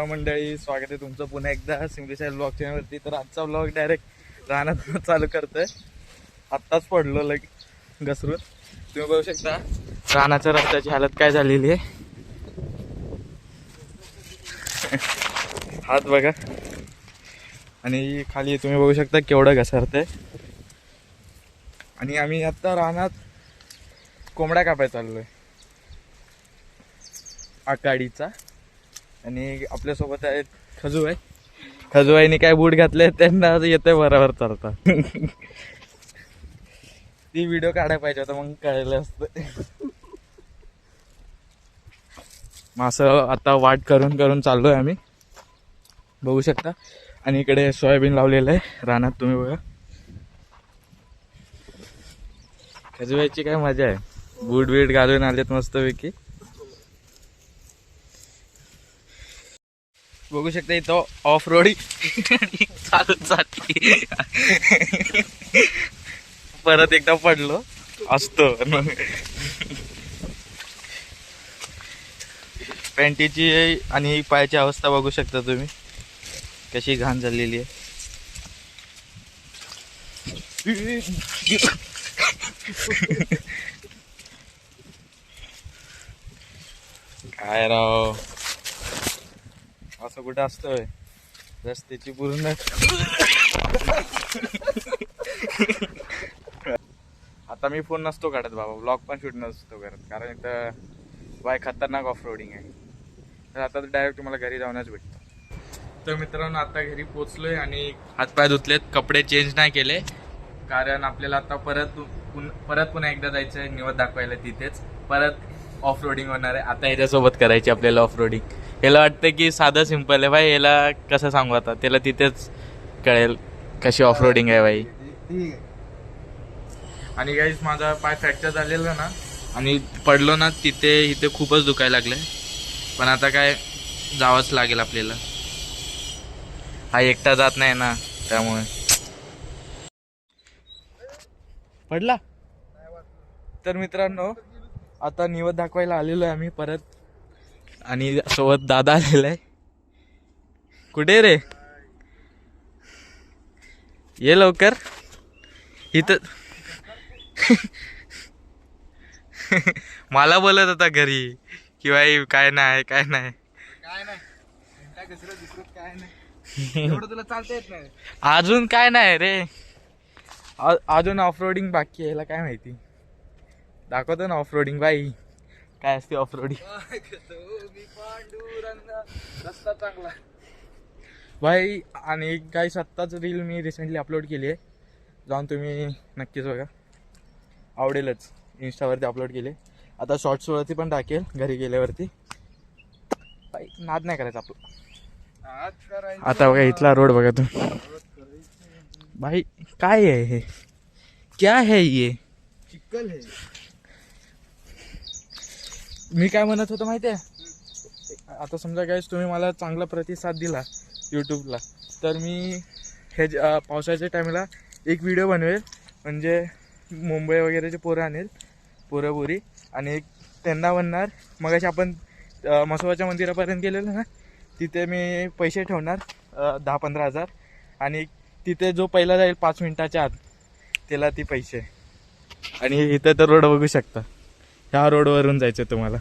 नमस्कार मंडळी स्वागत आहे तुमचं पुन्हा एकदा सिंगेसाई ब्लॉग चॅनलवरती तर आजचा ब्लॉग डायरेक्ट राहण्यात चालू करतोय. आत्ताच पडलो लग घसरून. तुम्ही बघू शकता रानाच्या रस्त्याची हालत काय झालेली आहे. हात बघा. आणि खाली तुम्ही बघू शकता केवढं घसरतंय. आणि आम्ही आत्ता रानात कोंबड्या कापाय चाललोय. आकाडीचा. आणि आपल्यासोबत आहेत खजूबाई. खजूबाईनी काय बूट घातले त्यांना येते बरोबर चालता ती व्हिडिओ काढायला पाहिजे होता मग कळलं असतं. मग असं आता वाट करून करून चाललोय आम्ही. बघू शकता. आणि इकडे सोयाबीन लावलेलं आहे. रानात तुम्ही बघा. खजूबाईची काय मजा आहे. बूट बीट घालून आलेत मस्तपैकी. बघू शकता इथं ऑफ रोडी चालत जाते. परत एकदा पडलो. असतो. पॅन्टीची आणि पायाची अवस्था बघू शकता तुम्ही. कशी घाण झालेली आहे. काय राव? असं कुठं असतोय? रस्त्याची पूर्ण. आता मी फोन नसतो काढत बाबा ब्लॉग पण शूट नसतो करत कारण इथं बाय खतरनाक ऑफ रोडिंग आहे. तर आता डायरेक्ट तुम्हाला घरी जाऊनच भेटतो. तर मित्रांनो आता घरी पोचलोय आणि हातपाय धुतलेत कपडे चेंज नाही केले कारण आपल्याला आता परत पुन- परत पुन्हा एकदा जायचं आहे निवड दाखवायला तिथेच. परत ऑफ रोडिंग होणार आहे. आता ह्याच्यासोबत करायची आपल्याला ऑफ रोडिंग याला वाटतं की साधं सिंपल आहे. भाई याला कसं सांगू आता? त्याला तिथेच कळेल कशी ऑफ रोडिंग आहे भाई. आणि गाईज माझा पाय फ्रॅक्चर झालेला ना आणि पडलो ना तिथे इथे खूपच दुखायला लागले पण आता काय जावंच लागेल आपल्याला. हा एकटा जात नाही ना त्यामुळे. पडला? तर मित्रांनो आता निवड दाखवायला आलेलो आहे आम्ही. परत आणि सोबत दादा आलेला आहे. कुठे रे? ये लवकर. इथं मला बोलत होता घरी की बाई काय नाही काय नाही. अजून काय नाही रे. अजून ऑफरोडिंग बाकी आहे याला काय माहिती. दाखवतो ना ऑफरोडिंग बाई. काय असते ऑफरोडिंग मी पांडुरंग रस्ता चांगला. भाई आणि काही सत्ताच रील मी रिसेंटली अपलोड केली आहे. जाऊन तुम्ही नक्कीच बघा. आवडेलच. इन्स्टावरती अपलोड केले. आता शॉर्ट्सवरती पण टाकेल घरी गेल्यावरती. भाई नाद नाही करायचा आपला. आता बघा इथला रोड बघा तुम्ही. भाई काय आहे हे? क्या है ये? चिकल हे. मी काय म्हणत होतो माहिती आहे आता समजा काय तुम्ही मला चांगला प्रतिसाद दिला यूट्यूबला तर मी हे पावसाच्या टायमाला एक व्हिडिओ बनवेल. म्हणजे मुंबई वगैरेचे पोरं आणेल पोरंपोरी आणि एक त्यांना म्हणणार मग आपण मसोबाच्या मंदिरापर्यंत गेलेलो ना तिथे मी पैसे ठेवणार दहा पंधरा हजार. आणि तिथे जो पहिला जाईल पाच मिनिटाच्या आत त्याला ती पैसे. आणि इथं तर रोड बघू शकता. ह्या रोडवरून जायचं तुम्हाला.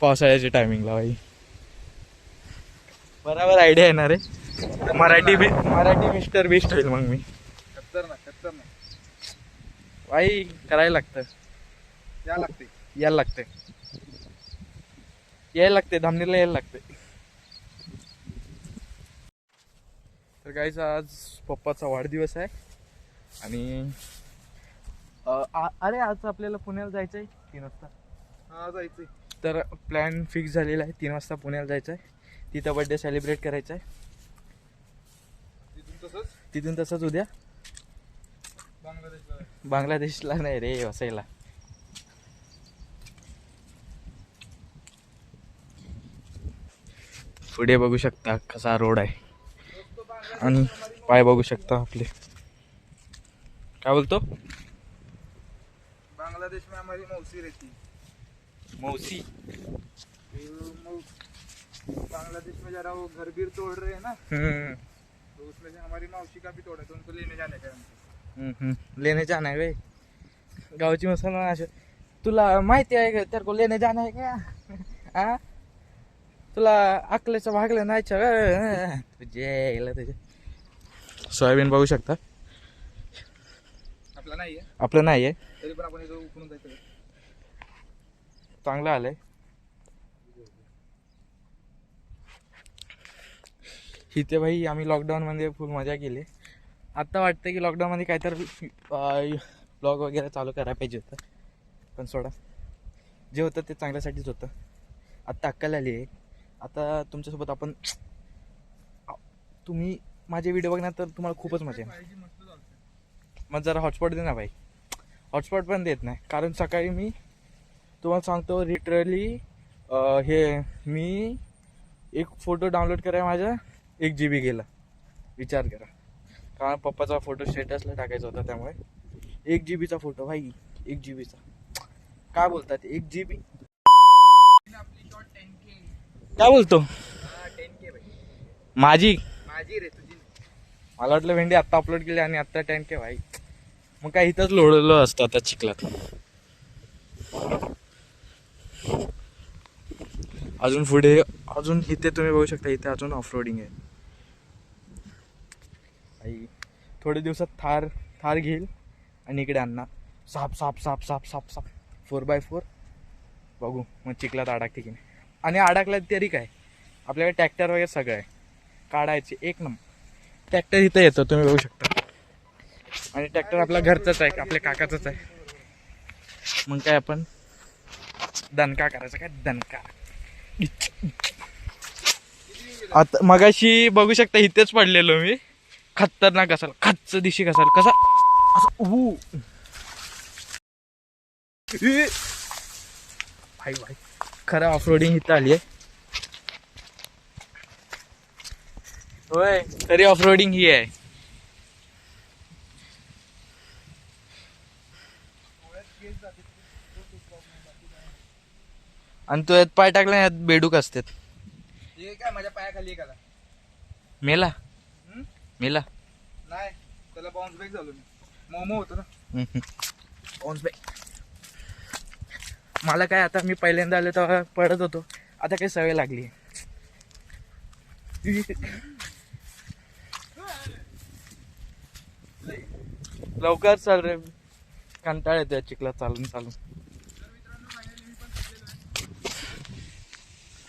पावसाळ्याच्या टायमिंगला बाई. बरोबर आयडिया येणार आहे मराठी बी मराठी मिस्टर बेस्ट होईल मग मी. खतरनाक खतरनाक बाई करायला लागतं. या लागते. यायला लागते यायला लागते धामणीला यायला लागते तर काहीच आज पप्पाचा वाढदिवस आहे. आणि अरे आज आपल्याला पुण्याला जायचं आहे तीन वाजता. हा जायचंय. तर प्लॅन फिक्स झालेला आहे. तीन वाजता पुण्याला जायचं आहे. तिथं बड्डे सेलिब्रेट करायचा आहे. तिथून तसंच? तिथून तसंच उद्या. बांगलादेशला बांगलादेशला नाही रे वसईला. पुढे बघू शकता कसा रोड आहे. आणि पाय बघू शकता आपले. काय बोलतो? बांग्लादेश में हमारी मौसी रहती मौसी? फिर मौ- बांग्लादेश में जरा वो घर बीर तोड़ रहे हैं ना तो उसमें से हमारी मौसी का भी तोड़ा तो उनको लेने जाने का है. लेने जाना है वे गावची मुसलमान असे तुला माहिती आहे का? तर को लेने जाना है क्या हा तुला अकलेचं भागलं नाही तुझे तुझे. सोयाबीन बघू शकता? आपला नाही आहे आपलं नाही आहे तरी पण आपण इथं उकळून जायचं चांगलं आलंय. इथे भाई आम्ही लॉकडाऊनमध्ये फुल मजा केली. आत्ता वाटतं की लॉकडाऊनमध्ये काहीतरी ब्लॉग वगैरे चालू करायला पाहिजे होतं. पण सोडा. जे होतं ते चांगल्यासाठीच होतं. आत्ता अक्कल आली आहे. आता तुमच्यासोबत आपण तुम्ही माझे व्हिडिओ बघणार तर तुम्हाला खूपच मजा चालतं मग जरा हॉटस्पॉट दे ना भाई. हॉटस्पॉट पण देत नाही. कारण सकाळी मी तुम्हाला सांगतो लिटरली हे मी एक फोटो डाउनलोड कराय माझा एक जी बी गेला. विचार करा. कारण पप्पाचा फोटो स्टेटसला टाकायचा होता त्यामुळे. एक जी बीचा फोटो भाई एक जी बीचा काय बोलतात एक जी बी काय बोलतो? हा माझी? माझी रे तुझी मला वाटलं भेंडी आत्ता अपलोड केली आणि आत्ता टेन के भाई. मग काय इथंच लोळलं असतं आता चिखलात. अजून पुढे अजून इथे तुम्ही बघू शकता इथे अजून ऑफरोडिंग आहे. आई थोडे दिवसात थार थार घेईल आणि इकडे आणणार साप साप साप साप साप साप. फोर बाय फोर बघू मग चिखलात अडकते की नाही. आणि अडकला तरी काय? आपल्याकडे ट्रॅक्टर वगैरे सगळं आहे. काढायचे एक नंबर ट्रॅक्टर इथं येतं तुम्ही बघू शकता. आणि ट्रॅक्टर आपला घरचाच आहे आपल्या काकाचाच आहे. मग काय आपण? दणका करायचा काय दणका? आता मगाशी बघू शकता इथेच पडलेलो मी. खतरनाक असाल खच्च दिशी कसाल कसा? ऊ भाई भाई. खरं ऑफरोडिंग इथं आली आहे होय तरी ऑफ रोडिंग ही आहे. आणि तो यात पाय टाकला यात बेडूक असतात हे काय माझ्या पायाखाली एक आला. मेला. हम्म? मेला. नाही त्याला बाउन्स बॅक झालो मी. मोमो होतो ना. बाउन्स बॅक मला काय आता मी पहिल्यांदा आले तेव्हा पडत होतो. आता काही सवय लागली. लवकर चाल रे कंटाळ येतो चिखला चालून चालून.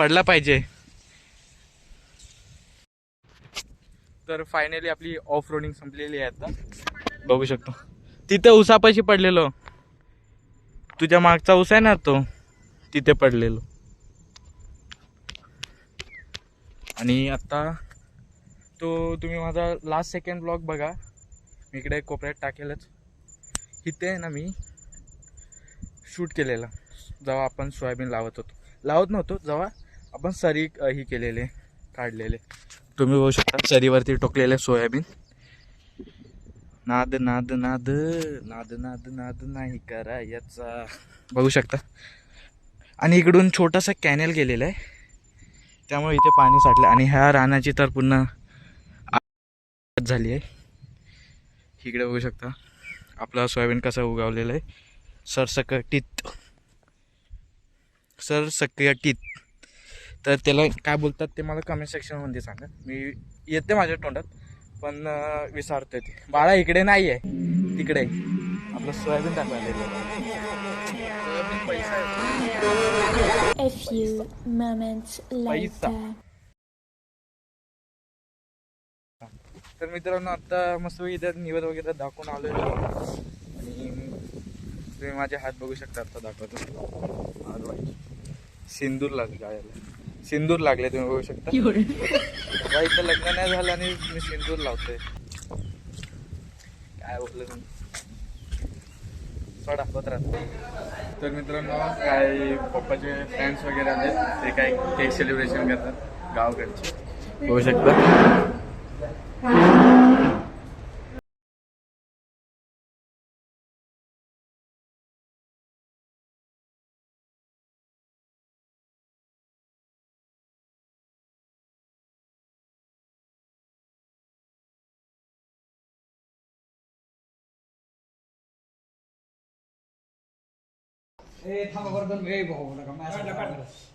पडला पाहिजे. तर फायनली आपली ऑफ रोडिंग संपलेली आहे आता. बघू शकतो. तिथे उसापाशी पडलेलो. तुझ्या मागचा उस आहे ना तो तिथे पडलेलो. आणि आता तो तुम्ही माझा लास्ट सेकंड ब्लॉग बघा. मी इकडे कोपऱ्यात टाकेलच. इथे आहे ना मी शूट केलेला. जेव्हा आपण सोयाबीन लावत होतो. लावत नव्हतो जेव्हा आपण सरी ही केलेले काढलेले. तुम्ही बघू शकता सरीवरती टोकलेले सोयाबीन. नाद नाद नाद नाद नाद नाद नाही करा याचा बघू शकता. आणि इकडून छोटासा कॅनेल गेलेला आहे. त्यामुळे इथे पाणी साठलं. आणि ह्या रानाची तर पुन्हा झाली आहे. इकडे बघू शकता. आपला सोयाबीन कसा उगावलेला आहे. सरसकटीत. सरसकटीत. तर त्याला काय बोलतात ते मला कमेंट सेक्शनमध्ये सांगा. मी येते माझ्या तोंडात पण अं, विसरतोय ते. बाळा इकडे नाही आहे तिकडे. आपलं सोयाबीन later. तर मित्रांनो आता मस्त इथे निवड वगैरे दाखवून आलोय. आणि तुम्ही माझे हात बघू शकता आता दाखवतो. हात बाई. सिंदूर लागले गायला. सिंदूर लागले तुम्ही बघू शकता. बाई इथं लग्न नाही झालं आणि मी सिंदूर लावतोय. काय बोललं तुम्ही? सोडा होत राहतो. तर मित्रांनो काय पप्पाचे फ्रेंड्स वगैरे आले ते काय केक सेलिब्रेशन करतात. गावाकडचे. बघू शकता.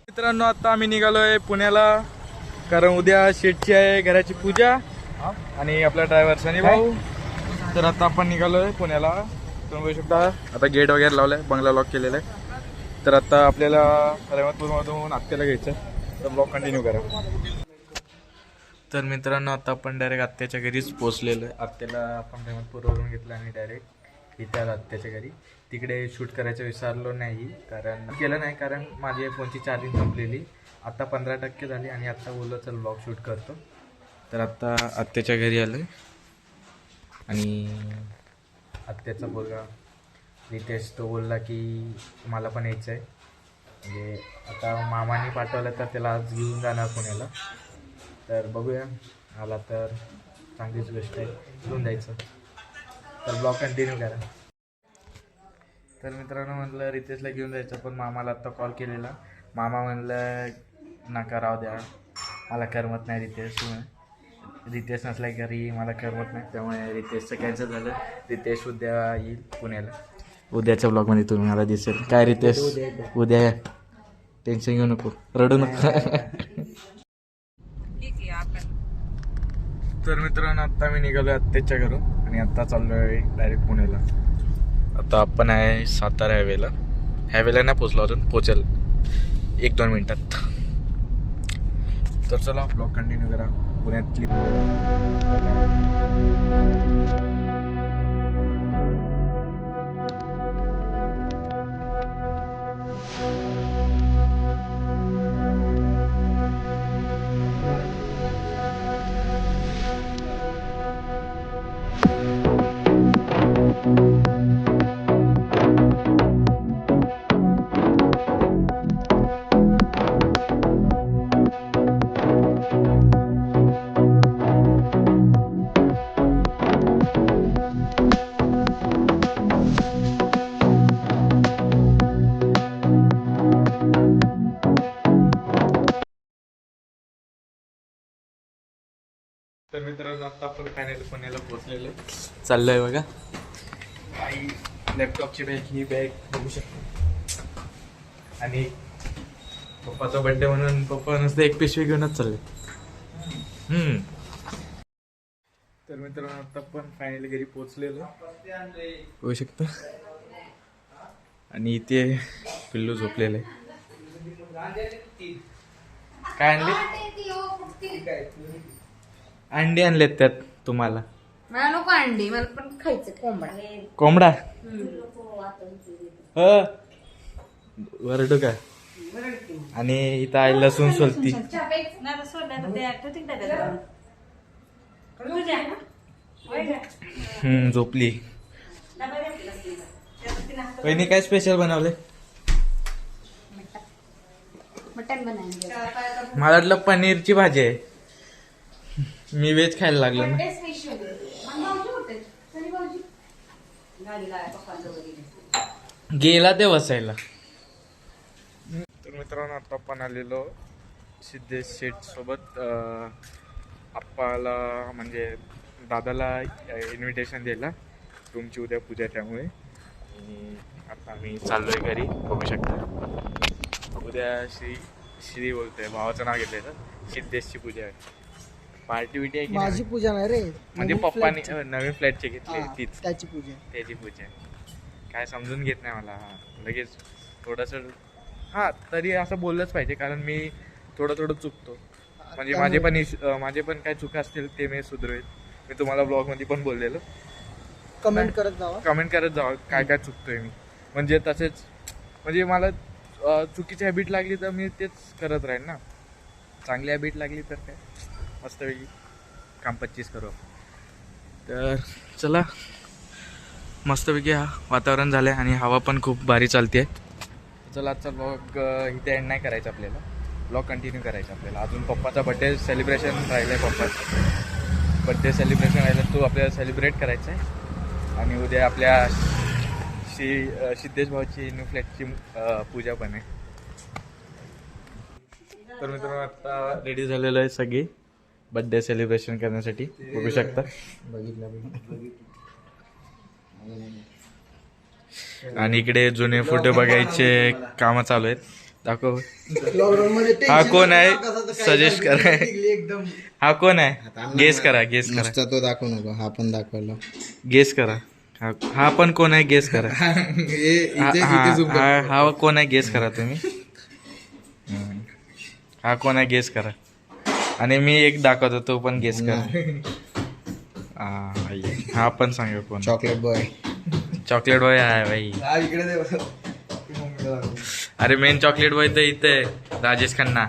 मित्रांनो आता आम्ही निघालोय पुण्याला कारण उद्या शेटची आहे घराची पूजा. आणि आपला ड्रायव्हर सनी भाऊ. तर आता आपण निघालोय पुण्याला. तुम्ही बघू शकता आता गेट वगैरे लावलाय बंगला लॉक केलेला आहे. तर आता आपल्याला रहमतपूरमधून आत्याला घ्यायचं. तर ब्लॉक कंटिन्यू करा. तर मित्रांनो आता आपण डायरेक्ट आत्याच्या घरीच पोहोचलेलो आहे. आत्याला आपण रहमतपूरवरून घेतलं आणि डायरेक्ट इथे आलो आत्याच्या घरी. तिकडे शूट करायचं विसरलो नाही कारण केलं नाही कारण माझी फोनची चार्जिंग संपलेली. आता पंधरा टक्के झाली आणि आता बोललो चल ब्लॉग शूट करतो. तर आत्ता आत्याच्या घरी आलो आणि आत्याचा बोलगा रितेश तो बोलला की मला पण यायचं आहे म्हणजे आता मामाने पाठवलं तर त्याला आज घेऊन जाणार पुण्याला. तर बघूया आला तर चांगलीच गोष्ट आहे. घेऊन जायचं. तर ब्लॉग कंटिन्यू करा. तर मित्रांनो म्हटलं रितेशला घेऊन जायचं पण मामाला आत्ता कॉल केलेला. मामा म्हणलं नका राहू द्या. मला करमत नाही रितेश. रितेश नसल्या घरी मला करमत नाही. त्यामुळे रितेशचं कॅन्सल झालं. रितेश उद्या येईल पुण्याला. उद्याच्या ब्लॉगमध्ये तुम्ही मला दिसेल. काय रितेश? उद्या या. टेन्शन घेऊ नको. रडू नको. तर मित्रांनो आत्ता मी निघालो आत्याच्या घरून आणि आत्ता चाललोय डायरेक्ट पुण्याला. आता आपण आहे सातारा हायवेला हायवेला नाही पोचलो अजून पोचेल एक दोन मिनटात. तर चला ब्लॉग कंटिन्यू करा. पुण्यातली चाललोय बघा. आई लॅपटॉपची बॅग ही बॅग बघू शकतो. आणि पप्पाचा बर्थडे म्हणून पप्पा नुसतं एक पिशवी घेऊनच चालले. हम्म. तर मित्रांनो आता आपण फायनली घरी पोहोचलेलो. बघू शकता. आणि इथे पिल्लू झोपलेलं आहे. काय आणले? अंडी आणलेत त्यात तुम्हाला. मला नको अंडी मला पण खायचं कोंबडा. कोंबडा? ह. वरडू का? आणि इथं आहे लसूण सोलती. हम्म. झोपली. वहिनी काय स्पेशल बनवले बनायचं मला वाटलं पनीरची भाजी आहे. मी व्हेज खायला लागलो ना. गेला ते बसायला. तर मित्रांनो आता आपण आलेलो सिद्धेश शेठ सोबत. आप्पाला म्हणजे दादाला इन्व्हिटेशन द्यायला. तुमची उद्या पूजा आहे त्यामुळे. आणि आता आम्ही चाललोय घरी बघू शकता. उद्या श्री श्री बोलतोय भावाचं नाव घेतलंय सिद्धेशची पूजा आहे. पार्टी बिटी आहे की माझी नाही? पूजा नाही रे. म्हणजे नवीन पप्पानी flat ची. अं, नवीन फ्लॅटची घेतली हा, तीच. त्याची पूजा त्याची पूजा आहे. काय समजून घेत नाही मला. हा लगेच थोडंसं हा तरी असं बोललंच पाहिजे कारण मी थोडं थोडं चुकतो. म्हणजे माझे पण इश- अं, माझे पण काय चुका असतील ते मी सुधरवेल मी तुम्हाला ब्लॉगमध्ये पण बोललेलो. कमेंट करत जावा. कमेंट करत जावं काय काय चुकतोय मी. म्हणजे तसेच म्हणजे मला अं, चुकीची हॅबिट लागली तर मी तेच करत राहील ना. चांगली हॅबिट लागली तर काय? मस्तपैकी काम पच्चीस करू तर चला मस्तपैकी हा वातावरण झालं आहे आणि हवा पण खूप भारी चालते चला आजचा ब्लॉग इथे एंड नाही करायचा आपल्याला. ब्लॉग कंटिन्यू करायचा आपल्याला. अजून पप्पाचा बड्डे सेलिब्रेशन राहिलं आहे पप्पाचं. बड्डे सेलिब्रेशन राहिलं तो आपल्याला सेलिब्रेट करायचं आहे आणि उद्या आपल्या श्री सिद्धेश भाऊची न्यू फ्लॅटची पूजा पण आहे. तर मित्रांनो आता रेडी झालेलं आहे सगळी. बड्डे सेलिब्रेशन करण्यासाठी बघू शकता. आणि इकडे जुने फोटो बघायचे कामं चालू आहेत. दाखव. हा कोण आहे? सजेस्ट करा. हा कोण आहे? गेस करा गेस करा. तो दाखवू नको हा पण दाखवला. गेस करा. हा हा पण कोण आहे? गेस करा. हा हा- हा- हा कोण आहे? गेस करा तुम्ही. हा कोण आहे? गेस करा. आणि मी एक दाखवतो तो पण गेस करा. हा. हा पण सांगा कोण? चॉकलेट बॉय चॉकलेट बॉय आहे भाई. हा, इकडे दे. बरं. ती मम्मीला दाखव. अरे मेन चॉकलेट बॉय तर इथे आहे. राजेश खन्ना.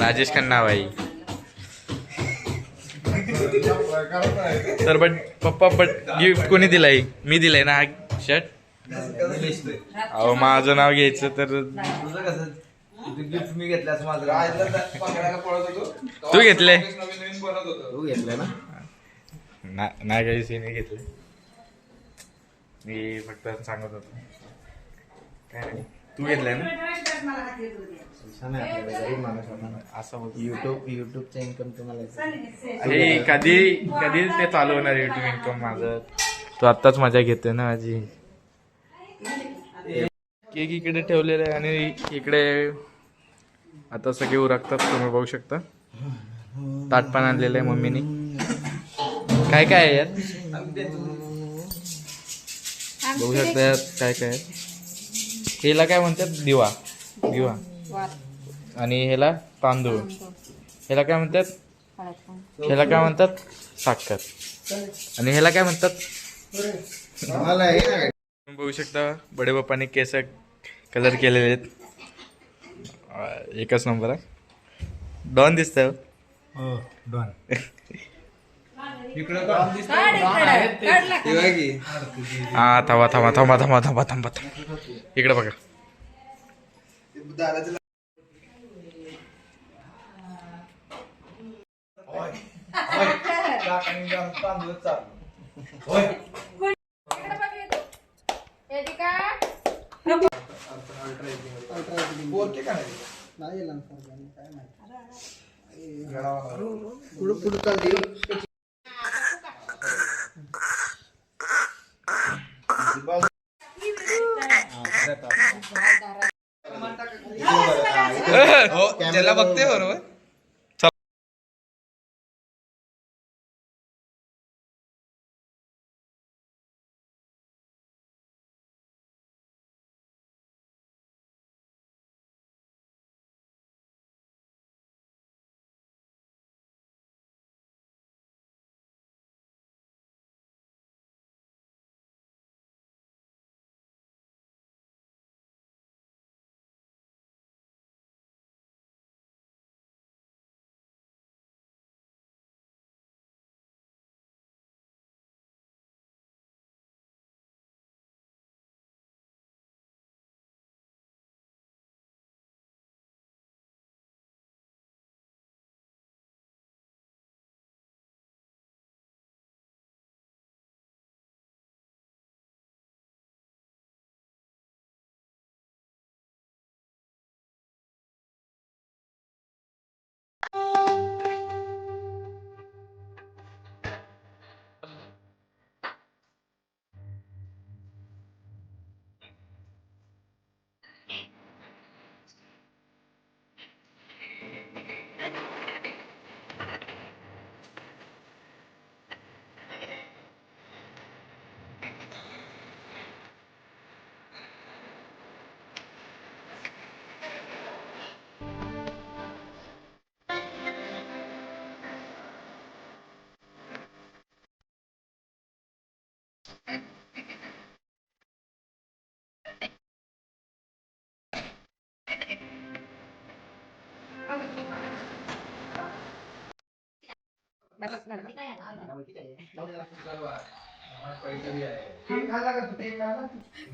राजेश खन्ना भाई. तर बट पप्पा बट गिफ्ट कोणी दिलाय? मी दिलाय ना हा शर्ट अहो माझं नाव घ्यायचं तर तुझं कसं? गिफ्ट मी घेतल्यास माझं. होतो. तू घेतले. नवीन नवीन बनत होतो. तू घेतलं ना? ना- नाही काही सीने घेतले. मी फक्त सांगत होतो. काय नाही. तू घेतलंय ना? छान आहे आपल्याला, गरीब माणूस. असं बोल युट्यूब युट्यूबचं इन्कम तुम्हाला. हे कधी कधी ते चालू होणार युट्यूब इन्कम माझं? तू आत्ताच मजा घेते ना माझी केक इकडे ठेवलेले आहे आणि इकडे आता सगळे उरकतात तुम्ही बघू शकता. ताट पण आणलेलं आहे मम्मीने. काय काय आहे यात? बघू शकता यात काय काय आहे हेला काय म्हणतात? दिवा. दिवा. आणि ह्याला तांदूळ. ह्याला काय म्हणतात? ह्याला काय म्हणतात? साखर. आणि ह्याला काय म्हणतात? बघू शकता बडे बाप्पाने केस कलर केलेले आहेत. एकच नंबर आहे. डॉन दिसतंय हो. हा थांबा थांबा थांबा थांबा थांबा थांबा थांबा. इकडे बघा. नाही गेला ना सरकारने, काय माहिती. पुढं पुढं चालते त्याला बघते बरोबर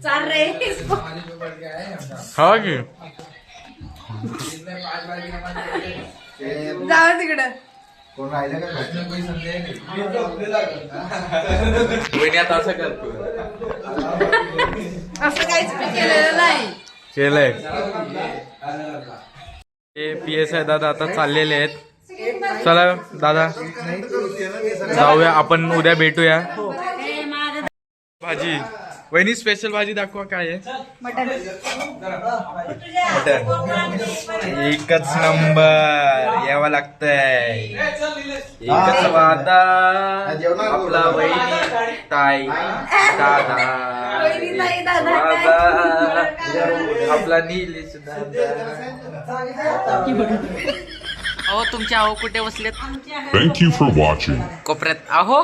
चाल रे हा की. जाऊ तिकडं. कोण राहिलं का वहिनी आता असं करतो असं काहीच मी केलेलं नाही. केलंय. ते पी एस आय दादा आता चाललेले आहेत. चला दादा. जाऊया आपण उद्या भेटूया. भाजी. वहिनी स्पेशल भाजी दाखवा काय आहे. मटन एकच नंबर. यावं लागतंय. एकच वादा. आपला वहिनी ताई दादा. वादा. आपला नीलेश दादा. अहो तुमचे अहो कुठे बसलेत? Thank you for watching. कोपऱ्यात. अहो